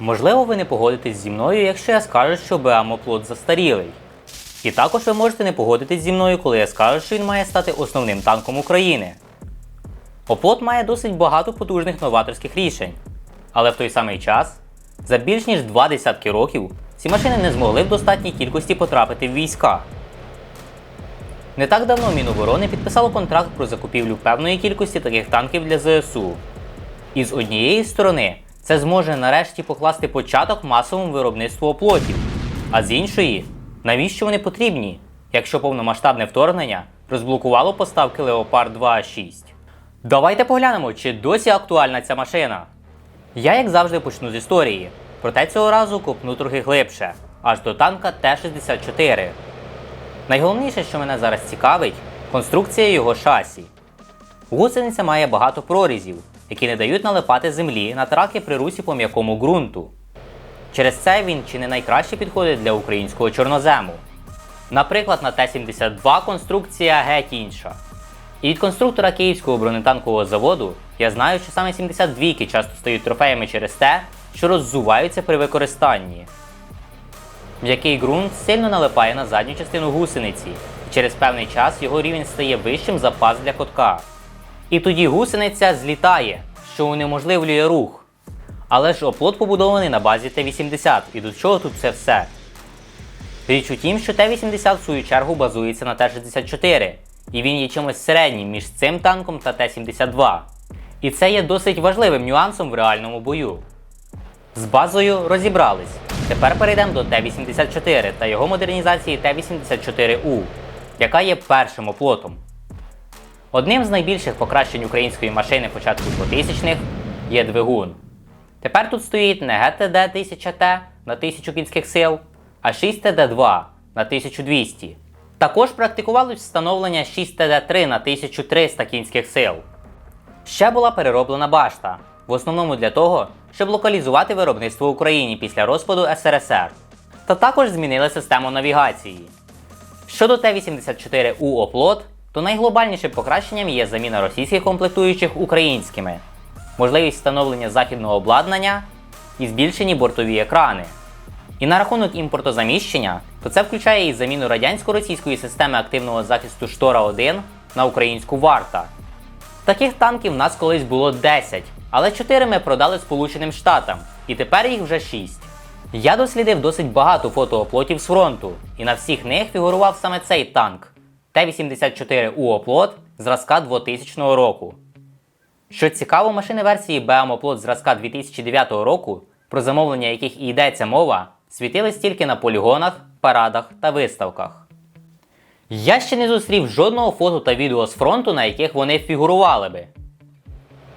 Можливо, ви не погодитесь зі мною, якщо я скажу, що БМ Оплот застарілий. І також ви можете не погодитись зі мною, коли я скажу, що він має стати основним танком України. Оплот має досить багато потужних новаторських рішень. Але в той самий час, за більш ніж два десятки років, ці машини не змогли в достатній кількості потрапити в війська. Не так давно Міноборони підписало контракт про закупівлю певної кількості таких танків для ЗСУ. І з однієї сторони, це зможе нарешті покласти початок масовому виробництву оплотів, а з іншої, навіщо вони потрібні, якщо повномасштабне вторгнення розблокувало поставки Leopard 2 6 Давайте поглянемо, чи досі актуальна ця машина. Я, як завжди, почну з історії, проте цього разу копну трохи глибше, аж до танка Т-64. Найголовніше, що мене зараз цікавить, конструкція його шасі. Гусениця має багато прорізів, які не дають налипати землі на траки при русі по м'якому ґрунту. Через це він чи не найкраще підходить для українського чорнозему. Наприклад, на Т-72 конструкція геть інша. І від конструктора Київського бронетанкового заводу я знаю, що саме 72-ки часто стають трофеями через те, що роззуваються при використанні. М'який ґрунт сильно налипає на задню частину гусениці, і через певний час його рівень стає вищим за паз для котка. І тоді гусениця злітає, що унеможливлює рух. Але ж оплот побудований на базі Т-80, і до чого тут це все? Річ у тім, що Т-80 в свою чергу базується на Т-64, і він є чимось середнім між цим танком та Т-72. І це є досить важливим нюансом в реальному бою. З базою розібрались. Тепер перейдемо до Т-84 та його модернізації Т-84У, яка є першим оплотом. Одним з найбільших покращень української машини початку 2000-х є двигун. Тепер тут стоїть не ГТД 1000Т на 1000 кінських сил, а 6ТД2 на 1200. Також практикувалось встановлення 6ТД3 на 1300 кінських сил. Ще була перероблена башта, в основному для того, щоб локалізувати виробництво в Україні після розпаду СРСР. Та також змінили систему навігації. Щодо Т-84У оплот, то найглобальнішим покращенням є заміна російських комплектуючих українськими, можливість встановлення західного обладнання і збільшені бортові екрани. І на рахунок імпортозаміщення, то це включає і заміну радянсько-російської системи активного захисту Штора 1 на українську варта. Таких танків в нас колись було 10, але 4 ми продали Сполученим Штатам, і тепер їх вже 6. Я дослідив досить багато фотооплотів з фронту, і на всіх них фігурував саме цей танк Т-84У оплот зразка 2000 року. Що цікаво, машини версії BM оплот зразка 2009 року, про замовлення яких і йдеться мова, світились тільки на полігонах, парадах та виставках. Я ще не зустрів жодного фото та відео з фронту, на яких вони фігурували би.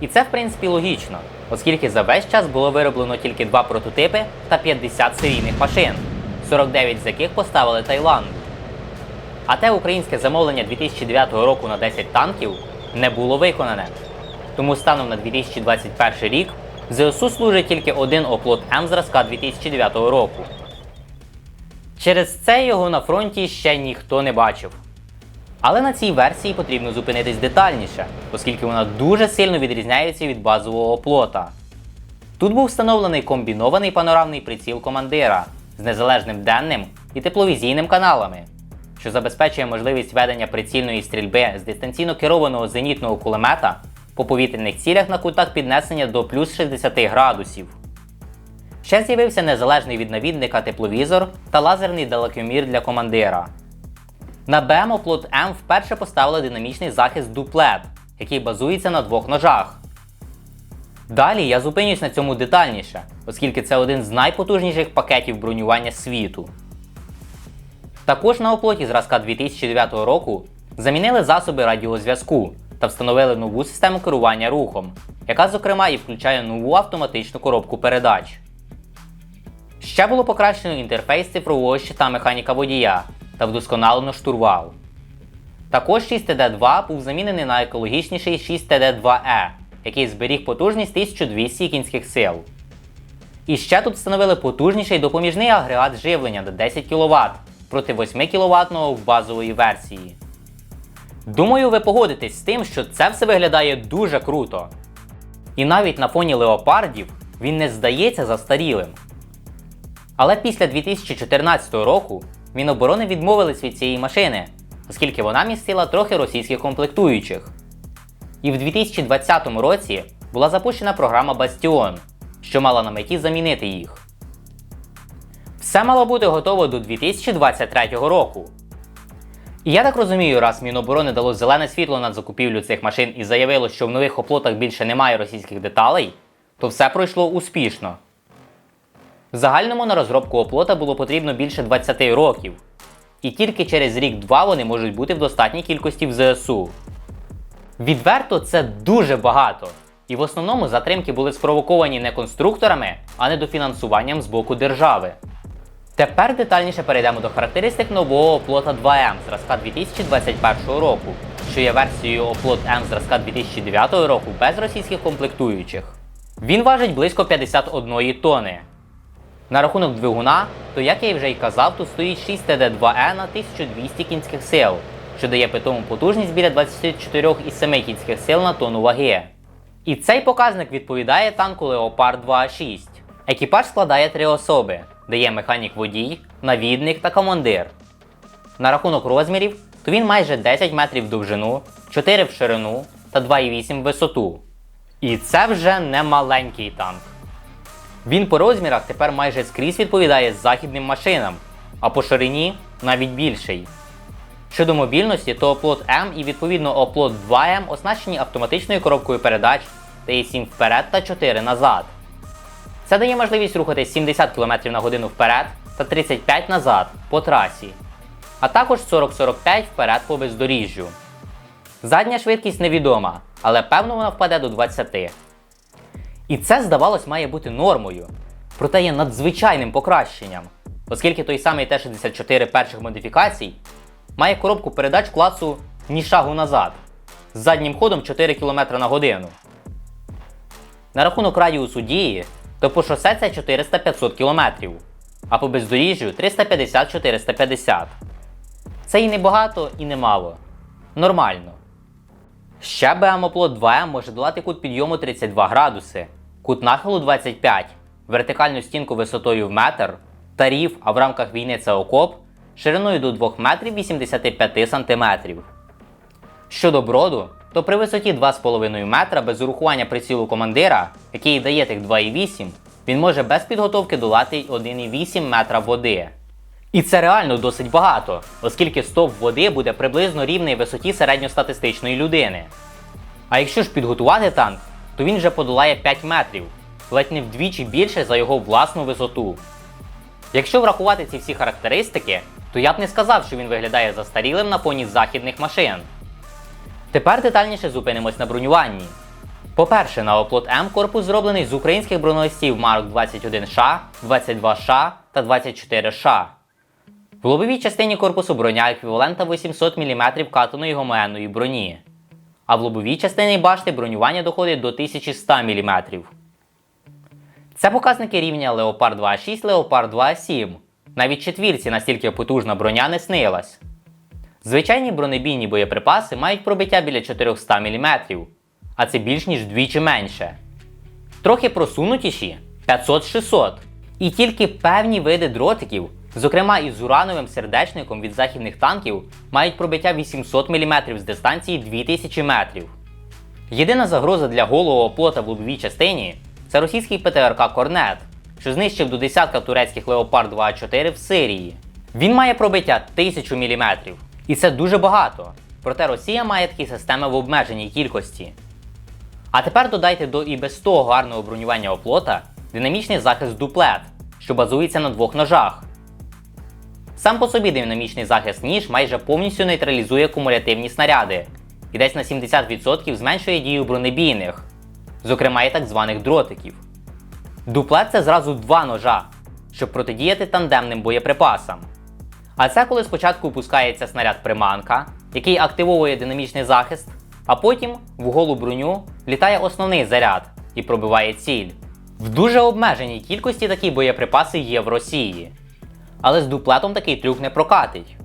І це в принципі логічно, оскільки за весь час було вироблено тільки два прототипи та 50 серійних машин, 49 з яких поставили Таїланду. А те українське замовлення 2009 року на 10 танків не було виконане. Тому станом на 2021 рік ЗСУ служить тільки один оплот М зразка 2009 року. Через це його на фронті ще ніхто не бачив. Але на цій версії потрібно зупинитись детальніше, оскільки вона дуже сильно відрізняється від базового оплота. Тут був встановлений комбінований панорамний приціл командира з незалежним денним і тепловізійним каналами, що забезпечує можливість ведення прицільної стрільби з дистанційно керованого зенітного кулемета по повітряних цілях на кутах піднесення до плюс 60 градусів. Ще з'явився незалежний від навідника тепловізор та лазерний далекомір для командира. На оплот М вперше поставили динамічний захист дуплет, який базується на двох ножах. Далі я зупинюсь на цьому детальніше, оскільки це один з найпотужніших пакетів бронювання світу. Також на оплоті зразка 2009 року замінили засоби радіозв'язку та встановили нову систему керування рухом, яка, зокрема, і включає нову автоматичну коробку передач. Ще було покращено інтерфейс цифрового щита механіка водія та вдосконалено штурвал. Також 6TD2 був замінений на екологічніший 6TD2E, який зберіг потужність 1200 кінських сил. І ще тут встановили потужніший допоміжний агрегат живлення до 10 кВт проти 8 кВт в базової версії. Думаю, ви погодитесь з тим, що це все виглядає дуже круто. І навіть на фоні леопардів він не здається застарілим. Але після 2014 року Міноборони відмовились від цієї машини, оскільки вона містила трохи російських комплектуючих. І в 2020 році була запущена програма Бастіон, що мала на меті замінити їх. Все мало бути готово до 2023 року. І я так розумію, раз Міноборони дало зелене світло на закупівлю цих машин і заявило, що в нових оплотах більше немає російських деталей, то все пройшло успішно. В загальному на розробку оплота було потрібно більше 20 років, і тільки через рік-два вони можуть бути в достатній кількості в ЗСУ. Відверто це дуже багато. І в основному затримки були спровоковані не конструкторами, а недофінансуванням з боку держави. Тепер детальніше перейдемо до характеристик нового оплота 2М зразка 2021 року, що є версією оплот М зразка 2009 року без російських комплектуючих. Він важить близько 51 тони. На рахунок двигуна, то як я вже й казав, тут стоїть 6 TD2E на 1200 кінських сил, що дає питому потужність біля 24,7 кінських сил на тонну ваги. І цей показник відповідає танку Leopard 2A6. Екіпаж складає три особи, де є механік-водій, навідник та командир. На рахунок розмірів, то він майже 10 метрів довжину, 4 в ширину та 2,8 в висоту. І це вже не маленький танк. Він по розмірах тепер майже скрізь відповідає західним машинам, а по ширині навіть більший. Щодо мобільності, то оплот М і відповідно оплот 2М оснащені автоматичною коробкою передач та є 7 вперед та 4 назад. Це дає можливість рухатись 70 км на годину вперед та 35 назад по трасі, а також 40-45 вперед по бездоріжжю. Задня швидкість невідома, але певно вона впаде до 20. І це, здавалось, має бути нормою, проте є надзвичайним покращенням, оскільки той самий Т-64 перших модифікацій має коробку передач класу ні шагу назад з заднім ходом 4 км на годину. На рахунок радіусу дії, то по шосе це 400-500 км, а по бездоріжжю 350-450. Це і не багато, і не мало. Нормально. Ще БМОплот 2М може долати кут підйому 32 градуси, кут нахилу 25, вертикальну стінку висотою в метр, тарів, а в рамках війни це окоп, шириною до 2 метрів 85 сантиметрів. Щодо броду, то при висоті 2,5 метра без урахування прицілу командира, який дає тих 2,8, він може без підготовки долати 1,8 метра води. І це реально досить багато, оскільки стовп води буде приблизно рівний висоті середньостатистичної людини. А якщо ж підготувати танк, то він вже подолає 5 метрів, ледь не вдвічі більше за його власну висоту. Якщо врахувати ці всі характеристики, то я б не сказав, що він виглядає застарілим на фоні західних машин. Тепер детальніше зупинимось на бронюванні. По-перше, на оплот М корпус зроблений з українських бронелистів марок 21Ш, 22Ш та 24Ш. В лобовій частині корпусу броня еквівалента 800 мм катаної гомогенної броні, а в лобовій частині башти бронювання доходить до 1100 мм. Це показники рівня 2.6 Leopard 2.7. Навіть четвірці настільки потужна броня не снилась. Звичайні бронебійні боєприпаси мають пробиття біля 400 мм, а це більш ніж вдвічі менше. Трохи просунутіші 500-600. І тільки певні види дротиків, зокрема із урановим сердечником від західних танків, мають пробиття 800 мм з дистанції 2000 метрів. Єдина загроза для голого оплота в лобовій частині це російський ПТРК Корнет, що знищив до десятка турецьких Leopard 2A4 в Сирії. Він має пробиття 1000 мм. І це дуже багато. Проте Росія має такі системи в обмеженій кількості. А тепер додайте до і без того гарного бронювання оплота динамічний захист дуплет, що базується на двох ножах. Сам по собі динамічний захист ніж майже повністю нейтралізує кумулятивні снаряди і десь на 70% зменшує дію бронебійних, зокрема і так званих дротиків. Дуплет це зразу два ножа, щоб протидіяти тандемним боєприпасам. А це коли спочатку пускається снаряд приманка, який активовує динамічний захист, а потім в голу броню літає основний заряд і пробиває ціль. В дуже обмеженій кількості такі боєприпаси є в Росії. Але з дуплетом такий трюк не прокатить.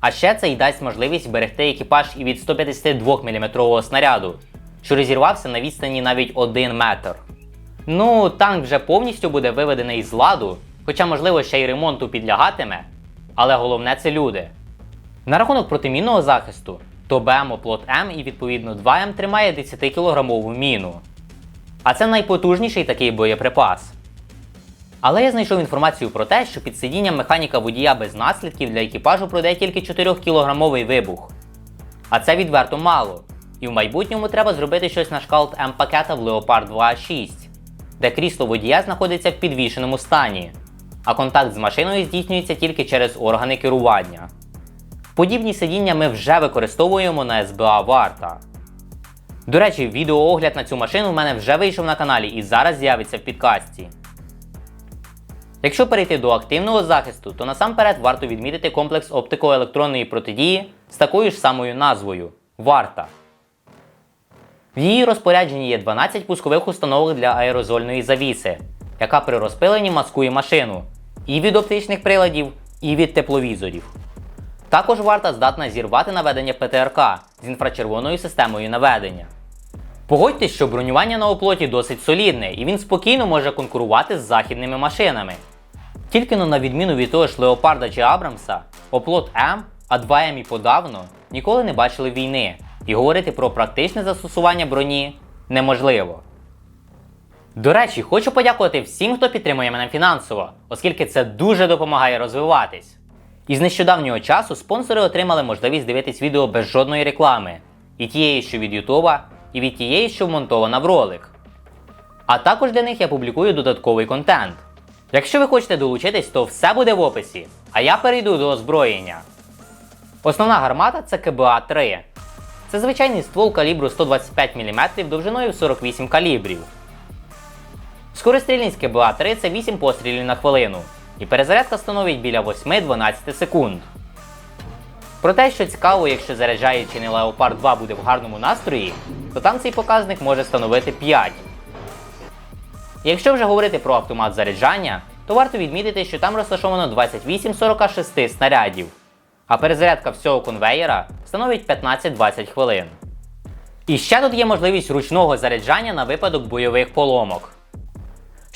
А ще це й дасть можливість берегти екіпаж і від 152 мм снаряду, що розірвався на відстані навіть 1 метр. Ну, танк вже повністю буде виведений з ладу, хоча, можливо, ще й ремонту підлягатиме, але головне це люди. На рахунок протимінного захисту, то БМО плот М і відповідно 2М тримає 10-кілограмову міну. А це найпотужніший такий боєприпас. Але я знайшов інформацію про те, що під сидінням механіка водія без наслідків для екіпажу пройде тільки 4-кілограмовий вибух. А це відверто мало. І в майбутньому треба зробити щось на шкалт М-пакета в Leopard 2A6, де крісло водія знаходиться в підвішеному стані, а контакт з машиною здійснюється тільки через органи керування. Подібні сидіння ми вже використовуємо на СБА Варта. До речі, відеоогляд на цю машину в мене вже вийшов на каналі і зараз з'явиться в підкасті. Якщо перейти до активного захисту, то насамперед варто відмітити комплекс оптико-електронної протидії з такою ж самою назвою Варта. В її розпорядженні є 12 пускових установок для аерозольної завіси, яка при розпиленні маскує машину і від оптичних приладів, і від тепловізорів. Також варта здатна зірвати наведення ПТРК з інфрачервоною системою наведення. Погодьтесь, що бронювання на оплоті досить солідне, і він спокійно може конкурувати з західними машинами. Тільки но на відміну від того ж Леопарда чи Абрамса, оплот М, а 2М і подавно ніколи не бачили війни, і говорити про практичне застосування броні неможливо. До речі, хочу подякувати всім, хто підтримує мене фінансово, оскільки це дуже допомагає розвиватись. І з нещодавнього часу спонсори отримали можливість дивитись відео без жодної реклами, і тієї, що від Ютуба, і від тієї, що вмонтована в ролик. А також для них я публікую додатковий контент. Якщо ви хочете долучитись, то все буде в описі, а я перейду до озброєння. Основна гармата це КБА-3. Це звичайний ствол калібру 125 мм довжиною в 48 калібрів. Скорострільність КБА-3 це 8 пострілів на хвилину, і перезарядка становить біля 8-12 секунд. Про те, що цікаво, якщо заряджаючий не Leopard 2 буде в гарному настрої, то там цей показник може становити 5. Якщо вже говорити про автомат заряджання, то варто відмітити, що там розташовано 28 46 снарядів, а перезарядка всього конвеєра становить 15-20 хвилин. І ще тут є можливість ручного заряджання на випадок бойових поломок.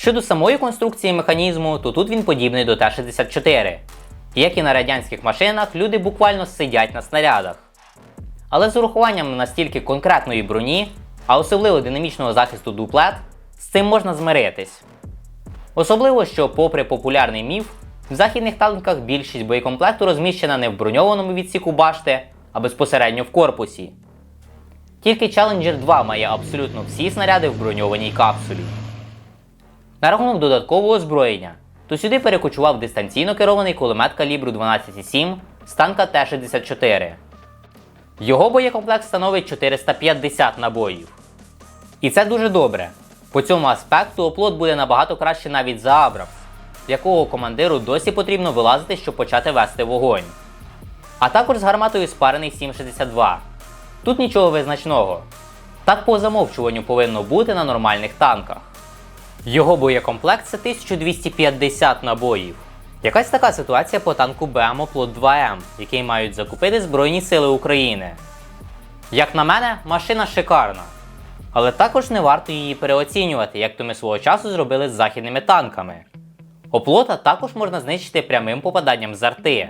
Щодо самої конструкції механізму, то тут він подібний до Т-64. Як і на радянських машинах, люди буквально сидять на снарядах. Але з урахуванням настільки конкретної броні, а особливо динамічного захисту дуплет, з цим можна змиритись. Особливо, що, попри популярний міф, в західних танках більшість боєкомплекту розміщена не в броньованому відсіку башти, а безпосередньо в корпусі. Тільки Challenger 2 має абсолютно всі снаряди в броньованій капсулі. На рахунок додаткового озброєння, то сюди перекочував дистанційно керований кулемет калібру 12,7 з танка Т-64. Його боєкомплект становить 450 набоїв. І це дуже добре. По цьому аспекту оплот буде набагато краще навіть за Абрамс, з якого командиру досі потрібно вилазити, щоб почати вести вогонь. А також з гарматою спарений 7,62. Тут нічого визначного. Так по замовчуванню повинно бути на нормальних танках. Його боєкомплект це 1250 набоїв. Якась така ситуація по танку БМО Плот 2М, який мають закупити Збройні Сили України. Як на мене, машина шикарна. Але також не варто її переоцінювати, як то ми свого часу зробили з західними танками. Оплота також можна знищити прямим попаданням з арти,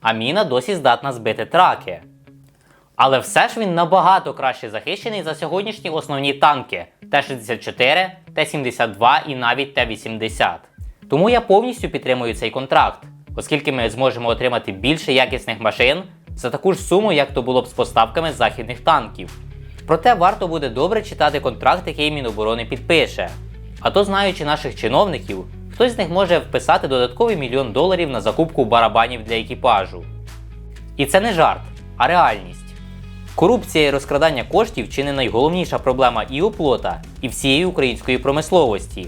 а міна досі здатна збити траки. Але все ж він набагато краще захищений за сьогоднішні основні танки Т-64, Т-72 і навіть Т-80. Тому я повністю підтримую цей контракт, оскільки ми зможемо отримати більше якісних машин за таку ж суму, як то було б з поставками західних танків. Проте варто буде добре читати контракт, який Міноборони підпише. А то, знаючи наших чиновників, хтось з них може вписати додатковий мільйон доларів на закупку барабанів для екіпажу. І це не жарт, а реальність. Корупція і розкрадання коштів чи не найголовніша проблема і оплота, і всієї української промисловості.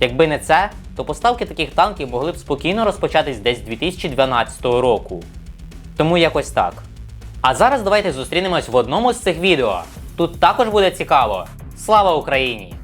Якби не це, то поставки таких танків могли б спокійно розпочатись десь 2012 року. Тому якось так. А зараз давайте зустрінемось в одному з цих відео. Тут також буде цікаво. Слава Україні!